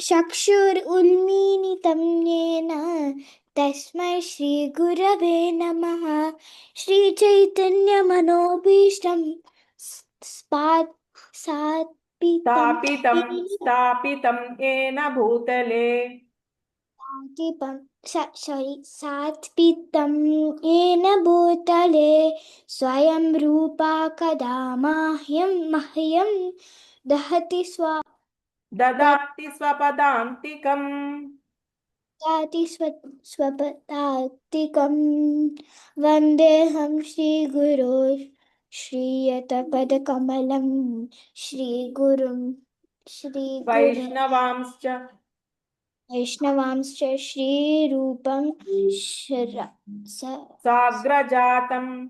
चक्षुरुन्मीलितं तस्म तस्मै श्रीगुरवे नमः। श्रीचैतन्यमनोभीष्टं स्पात् स्थापितं स्थापितं भूतले। सात्पितं भूतले। स्वयं रूपा कदा माह्यं मह्यं दहति स्वा ददाति स्वपदान्तिकम्। ददाति स्व स्वपदान्तिकं वन्देऽहं श्रीगुरो श्रीयतपदकमलं। श्रीगुरुं श्री वैष्णवांश्च। वैष्णवांश्च श्रीरूपं साग्रजातं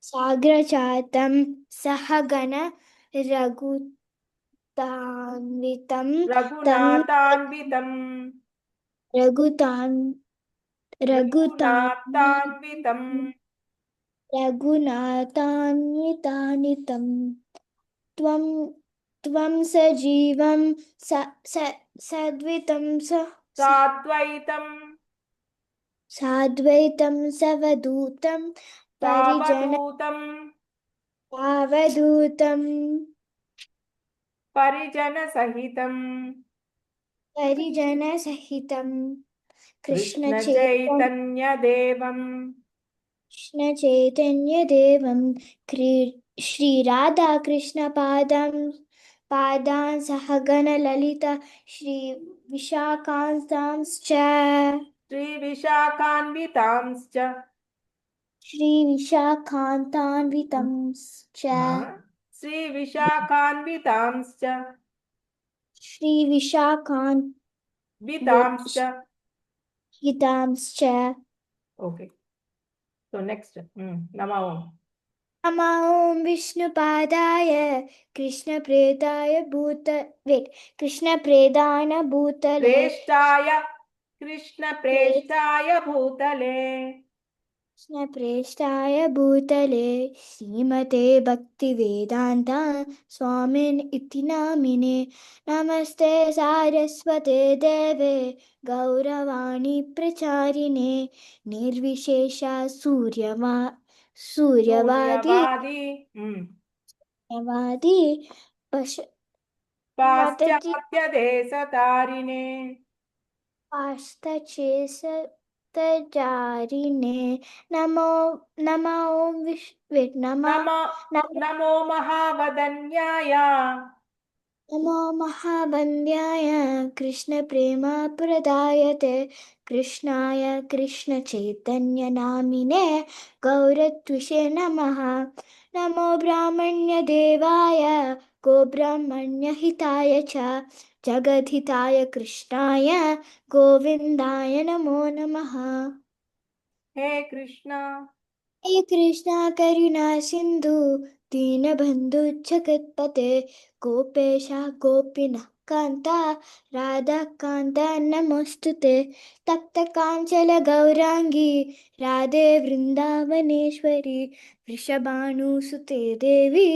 साग्रजातं सहगण रघु रघुतान्वितं रघुनाथान्वितं रघुतान् रघुतान्वितं रघुनाथान्वितानितं त्वं त्वं सजीवं सद्वितं साद्वैतं। सवधूतं पावधूतम् परिजन सहित परिजन सहित कृष्ण चैतन्य देवम कृष्ण चैतन्य देवम श्री राधा कृष्ण परिजनसहितम्। परिजनसहितं कृष्णचैतन्यदेवं कृष्णचैतन्यदेवं क्री श्रीराधाकृष्णपादं। पादान् सहगणललिता श्रीविशाखांस्तांश्च। श्रीविशाखान्वितांश्च श्रीविशाखान्तान्वितंश्च। श्री श्रीविशाखान्वितांश्च श्रीविशाखान्वितांश्च वितांश्च। ओके सो नेक्स्ट नमः ओम नमः ओम विष्णुपादाय कृष्णप्रेदाय भूत वेट कृष्ण प्रेदान भूतले श्रेष्ठाय कृष्णप्रेष्ठाय भूतले। कृष्णप्रेष्ठाय भूतले श्रीमते भक्तिवेदान्त स्वामिन् इति नामिने। नमस्ते सारस्वते देवे गौरवाणी प्रचारिणे। निर्विशेष सूर्यवा सूर्यवादी सूर्यवादी हम्म। पश पाश्चात्यदेशतारिणे पाश्चेस हस्तचारिणे नमो नमो विश्वे नमो। नमो महावदन्याय। नमो महावन्द्याय। कृष्णप्रेमप्रदायते। कृष्णाय नामिने गौरत्विषे नमः। नमो ब्राह्मण्यदेवाय। गोब्राह्मण्यहिताय च। जगधिताय कृष्णाय गोविन्दाय नमो नमः। हे कृष्ण। हे कृष्णा करुणा सिन्धु दीनबन्धु जगत्पते गोपेश गोपिनः कान्ता राधाकान्त नमोऽस्तु ते तप्तकाञ्चलगौराङ्गी राधे वृन्दावनेश्वरी वृषभाणुसुते देवी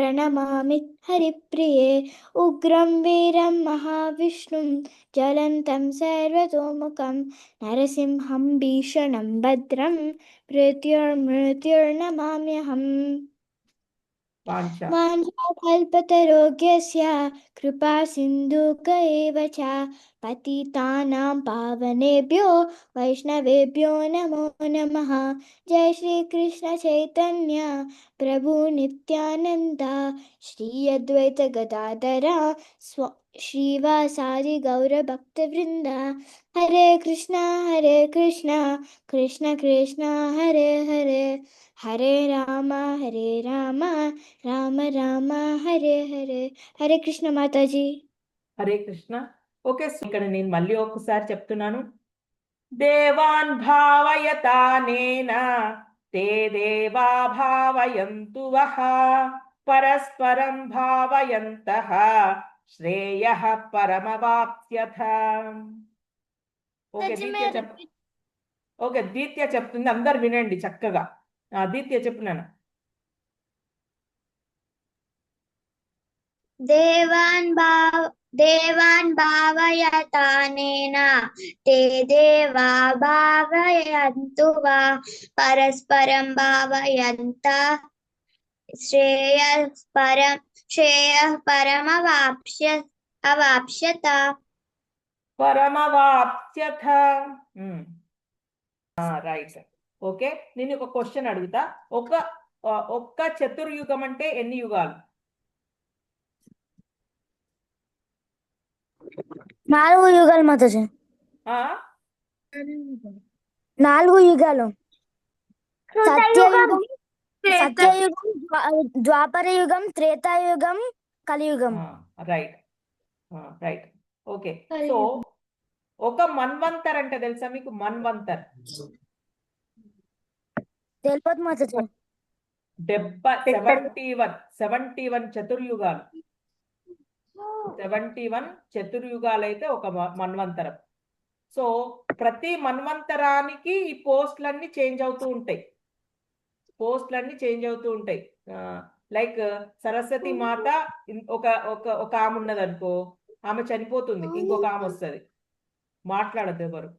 प्रणमामि हरिप्रिये। उग्रं वीरं महाविष्णुं ज्वलन्तं सर्वतोमुखं नरसिंहं भीषणं भद्रं मृत्युर्मृत्युर्नमाम्यहम् వాంఛ वाञ्छाकल्पतरोग्यस्य कृपा सिन्धुक एव च। पतितानां पावनेभ्यो वैष्णवेभ्यो नमो नमः। जय श्रीकृष्णचैतन्य प्रभु नित्यानन्द। श्री अद्वैत स्वा स्व శ్రీవాసాది గౌరభక్త వృంద హరే కృష్ణ హరే కృష్ణ కృష్ణ కృష్ణ హరే హరే హరే రామ హరే రామ రామ రామ హరే హరే హరే కృష్ణ మాతాజీ హరే కృష్ణ. ఓకే ఇక్కడ నేను మళ్ళీ ఒకసారి చెప్తున్నాను. దేవాన్ భావయతానేనా తే దేవా భావయంతు వహ పరస్పరం భావయంతః. శ్రేయ పరమవాప్స్యథ ఓకే దీత్య ఓకే దీత్య చెప్తుంది అందరు వినండి చక్కగా. దీత్య చెప్పున్నాను దేవాన్ భావ దేవాన్ భావయతానేన తే దేవా భావయంతు వా పరస్పరం భావయంత శ్రేయ పర శ్రేయ పరమవాప్స్య అవాప్స్యత పరమవాప్స్యత రైట్ ఓకే నేను ఒక క్వశ్చన్ అడుగుతా ఒక ఒక్క చతుర్యుగం అంటే ఎన్ని యుగాలు నాలుగు యుగాలు మాతాజ నాలుగు యుగాలు సత్యయుగం సత్యయుగం ద్వా- ద్వాపర యుగం త్రేతాయుగం కలియుగం. రైట్ రైట్ ఓకే సో ఒక మన్వంతర్ అంటే తెలుసా మీకు? మన్వంతర్. డెబ్బై సెవెంటీ వన్ సెవెంటీ వన్ చతుర్యుగాలు. సెవెంటీ వన్ చతుర్యుగాలు అయితే ఒక మన్వంతరం. సో ప్రతి మన్వంతరానికి ఈ పోస్టులన్నీ చేంజ్ అవుతూ ఉంటాయి. పోస్టులన్నీ చేంజ్ అవుతూ ఉంటాయి. లైక్ సరస్వతి మాత ఒక ఒక ఒక ఆమె ఉన్నది అనుకో ఆమె చనిపోతుంది ఇంకొక ఆమె వస్తుంది. మాట్లాడదు ఎవరు.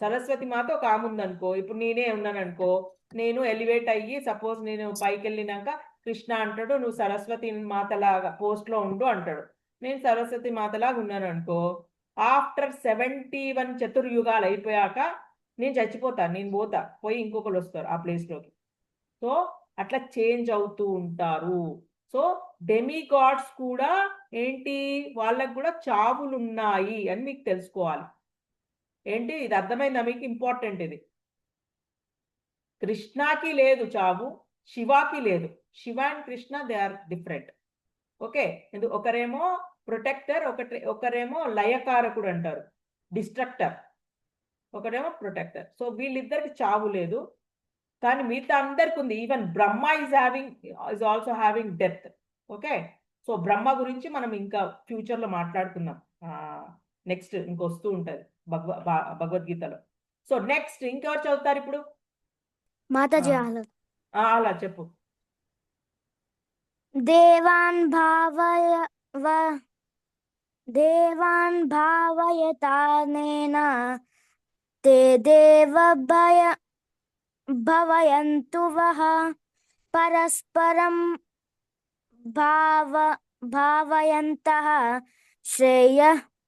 సరస్వతి మాత ఒక ఆమె ఉందనుకో ఇప్పుడు నేనే ఉన్నాను అనుకో నేను ఎలివేట్ అయ్యి సపోజ్ నేను పైకి వెళ్ళినాక కృష్ణ అంటాడు నువ్వు సరస్వతి మాతలాగా పోస్ట్లో ఉండు అంటాడు. నేను సరస్వతి మాతలాగా ఉన్నాను అనుకో ఆఫ్టర్ సెవెంటీ వన్ చతుర్యుగాలు అయిపోయాక నేను చచ్చిపోతాను నేను పోతా పోయి ఇంకొకరు వస్తారు ఆ ప్లేస్లోకి సో అట్లా చేంజ్ అవుతూ ఉంటారు. సో డెమిగాడ్స్ కూడా ఏంటి? వాళ్ళకు కూడా చావులు ఉన్నాయి అని మీకు తెలుసుకోవాలి. ఏంటి? ఇది అర్థమైందా మీకు? ఇంపార్టెంట్ ఇది. కృష్ణాకి లేదు చావు శివాకి లేదు. Shiva and Krishna they are different. Okay? ఎందు ఒకరేమో ప్రొటెక్టర్ ఒకటి ఒకరేమో లయకారకుడు అంటారు. డిస్ట్రక్టర్. ఒకరేమో ప్రొటెక్టర్. సో వీళ్ళిద్దరికి చావు లేదు. కానీ మిగతా అందరికి ఉంది. Even Brahma is having is also having death okay so Brahma గురించి మనం ఇంకా ఫ్యూచర్లో మాట్లాడుకుందాం. నెక్స్ట్ ఇంకొస్తూ ఉంటుంది. భగవ భగవద్గీతలో. సో నెక్స్ట్ ఇంకెవరు చదువుతారు ఇప్పుడు? అలా చెప్పు. దేవాన్ భావయ దేవాన్ భావయతానేన తే దేవ భయ భవయంతు వహ పరస్పరం భావ భావయంత శ్రేయ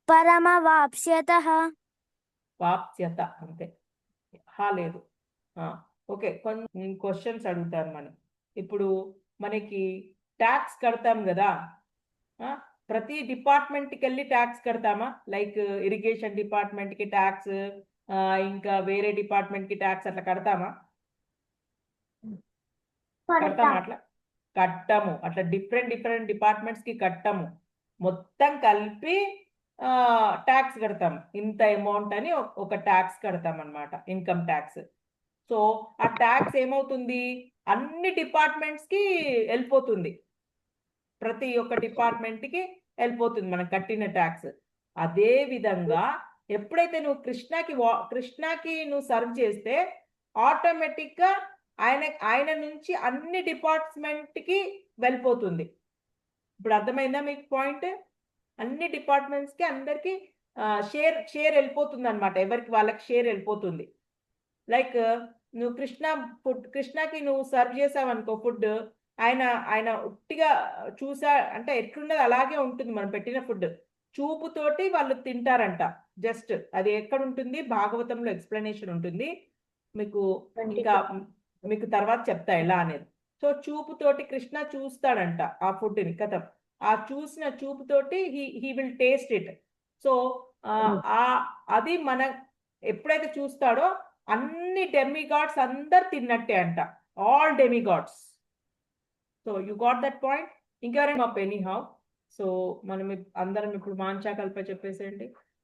పరమవాప్స్యత. వాప్స్యత అంతే. హా లేదు. ఓకే కొన్ని క్వశ్చన్స్ అడుగుతారు మనం. ఇప్పుడు మనకి ట్యాక్స్ కడతాం కదా ప్రతి డిపార్ట్మెంట్కి వెళ్ళి ట్యాక్స్ కడతామా? లైక్ ఇరిగేషన్ డిపార్ట్మెంట్కి ట్యాక్స్ ఇంకా వేరే డిపార్ట్మెంట్కి ట్యాక్స్ అట్లా కడతామా? కడతామా అట్లా. కట్టము. అట్లా డిఫరెంట్ డిఫరెంట్ డిపార్ట్మెంట్స్కి కట్టము. మొత్తం కలిపి ట్యాక్స్ కడతాం ఇంత అమౌంట్ అని ఒక- ట్యాక్స్ కడతాం అన్నమాట ఇన్కమ్ ట్యాక్స్ సో ఆ ట్యాక్స్ ఏమవుతుంది? అన్ని డిపార్ట్మెంట్స్కి వెళ్ళిపోతుంది. ప్రతి ఒక్క డిపార్ట్మెంట్కి వెళ్ళిపోతుంది మనం కట్టిన ట్యాక్స్ అదే విధంగా ఎప్పుడైతే నువ్వు కృష్ణకి కృష్ణకి నువ్వు సర్వ్ చేస్తే ఆటోమేటిక్గా ఆయన ఆయన నుంచి అన్ని డిపార్ట్మెంట్కి వెళ్ళిపోతుంది. ఇప్పుడు అర్థమైందా మీకు పాయింట్? అన్ని డిపార్ట్మెంట్స్కి అందరికి షేర్ షేర్ వెళ్ళిపోతుంది అనమాట ఎవరికి? వాళ్ళకి షేర్ వెళ్ళిపోతుంది. లైక్ నువ్వు కృష్ణ ఫుడ్ కృష్ణకి నువ్వు సర్వ్ చేసావు అనుకో ఫుడ్ ఆయన ఆయన ఉట్టిగా చూసా అంటే ఎట్లున్నది అలాగే ఉంటుంది మనం పెట్టిన ఫుడ్ చూపుతోటి వాళ్ళు తింటారంట. జస్ట్ అది ఎక్కడ ఉంటుంది? భాగవతంలో ఎక్స్ప్లెనేషన్ ఉంటుంది. మీకు ఇంకా మీకు తర్వాత చెప్తా ఎలా అనేది. సో చూపుతోటి కృష్ణ చూస్తాడంట ఆ ఫుడ్ని కథ. ఆ చూసిన చూపుతోటి he he will taste it. So ఆ అది మన ఎప్పుడైతే చూస్తాడో అన్ని డెమిగాడ్స్ అందరు తిన్నట్టే అంట. All demigods. So you got that point? ఇంకెవరైనా పెనీ హౌ సో మనం అందరం ఇప్పుడు వాంఛాకల్ప చెప్పేసేయండి.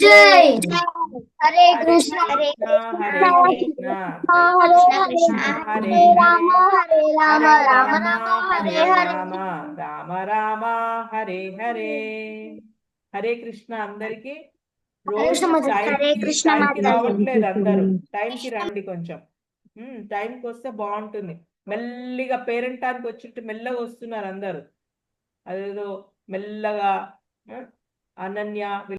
జై హరే కృష్ణ, హరే కృష్ణ. కృష్ణ కృష్ణ. హరే రామ. హరే రామ రామ. రామ హరే హరే రామ. రామ రామ హరే హరే. హరే కృష్ణ అందరికి. టైంకి- టైంకి. రావట్లేదు అందరూ. టైంకి రండి కొంచెం. టైంకి వస్తే బాగుంటుంది. మెల్లిగా పేరెంటానికి వచ్చినట్టు మెల్లగా వస్తున్నారు అందరూ. అదేదో మెల్లగా అనన్య